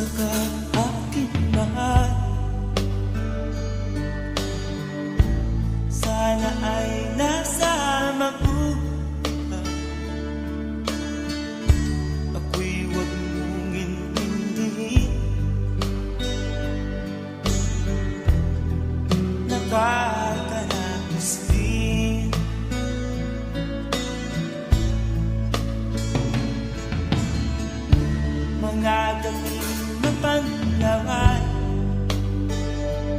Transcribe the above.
Kumusta ka aking mahal? Sana ay nasama ko Ako'y huwag mong intindihin. Nakakalapis din. Mga gabi